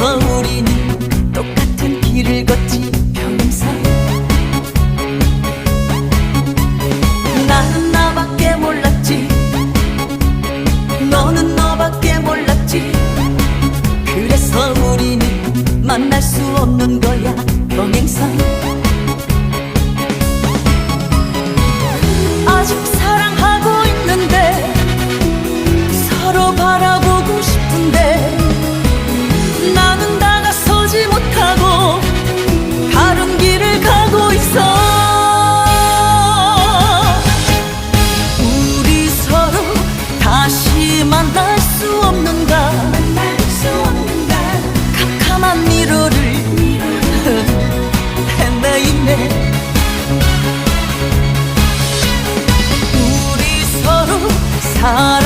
서울이니 똑같은 길을 걷지 다시 만날 수 없는가? 만날 수 없는가? 캄캄한 미로를 헤매이네. 우리 서로 사랑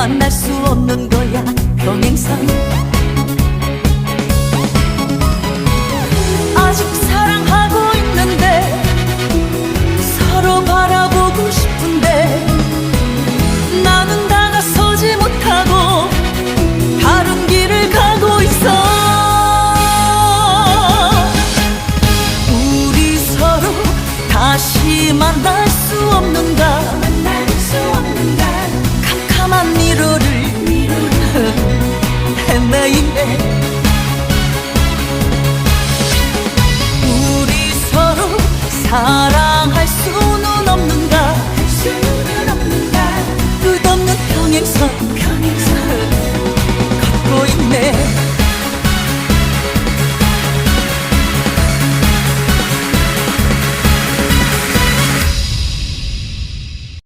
만날 수 없는 거야 평행선 아직 사랑하고 있는데 서로 바라보고 싶은데 나는 다가서지 못하고 다른 길을 가고 있어. 우리 서로 다시 만날 수 없는가